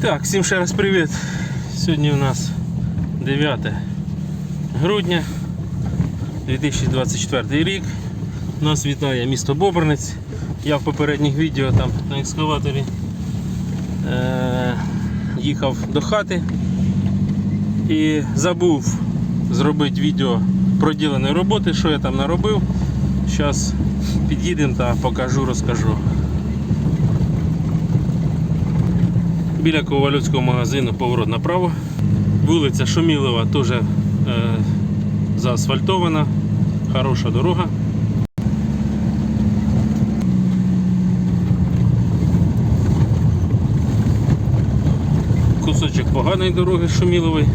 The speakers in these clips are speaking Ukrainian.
Так, всім ще раз привіт. Сьогодні у нас 9 грудня 2024 рік. Нас вітає місто Бобринець. Я в попередніх відео там на екскаваторі е- їхав до хати і забув зробити відео проділеної роботи, що я там наробив. Зараз під'їдемо та покажу, розкажу. Біля Ковальовського магазину поворот направо. Вулиця Шумілова теж е, заасфальтована, хороша дорога. Кусочок поганої дороги Шумілової.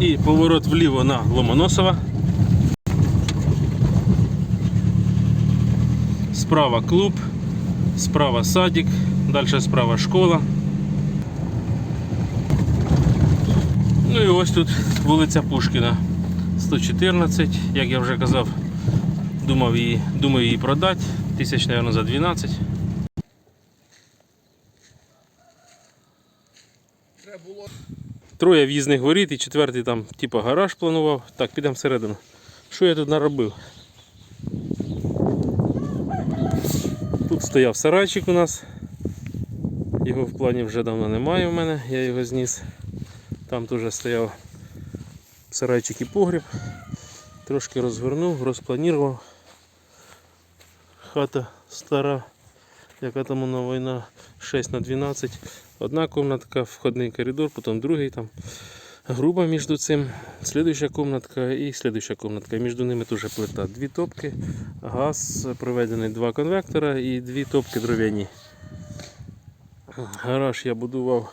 І поворот вліво на Ломоносова. Справа клуб, справа садик, далі справа школа. Ну і ось тут вулиця Пушкіна 114, як я вже казав, думав її, думаю її продати. Тисяч, мабуть, за 12. Троє в'їзних воріт і четвертий там, типу, гараж планував. Так, підемо всередину. Що я тут наробив? Тут стояв сарайчик у нас. Його в плані вже давно немає в мене, я його зніс. Там теж стояв сарайчик і погріб. Трошки розвернув, розпланував. Хата стара, яка там у нас війна 6 на 12. Одна комнатка, входний коридор, потім другий там. Груба між цим, слідуюча комнатка і слідуюча комнатка. Між ними теж плита. Дві топки, газ проведений, два конвектора і дві топки дров'яні. Гараж я будував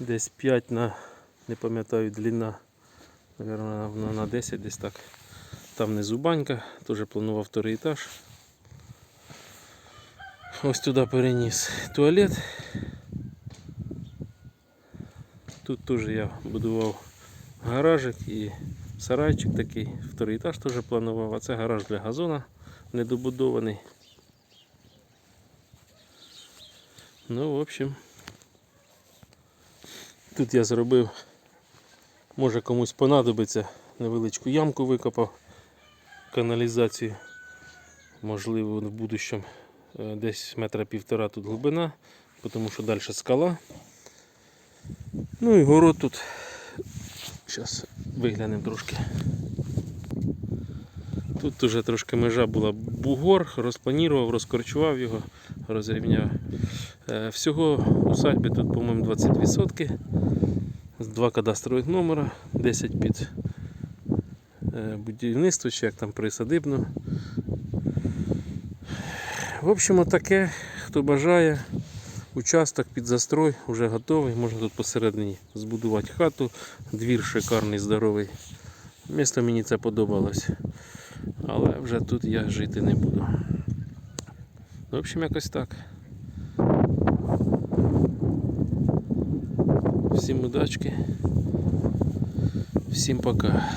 десь 5 на, не пам'ятаю, длина, наверное, на, на 10 десь так. Там внизу банька, теж планував вторий етаж. Ось туди переніс туалет. Тут теж я будував гаражик і сарайчик такий, вторий етаж теж планував, а це гараж для газона недобудований. Ну, в общем, тут я зробив, може комусь понадобиться, невеличку ямку викопав, каналізацію. Можливо, в будущому е, десь метра півтора тут глибина, тому що далі скала. Ну і город тут. Зараз виглянемо трошки. Тут вже трошки межа була бугор, розпланував, розкорчував його, розрівняв. Е, Всього у садьбі тут, по-моєму, 22 сотки. З Два кадастрових номера, 10 під е, будівництво, чи як там присадибно. В общем, таке, хто бажає, участок під застрой вже готовий. Можна тут посередині збудувати хату, двір шикарний, здоровий. Місто мені це подобалось. Але вже тут я жити не буду. В общем, якось так. Всім удачки. Всім пока.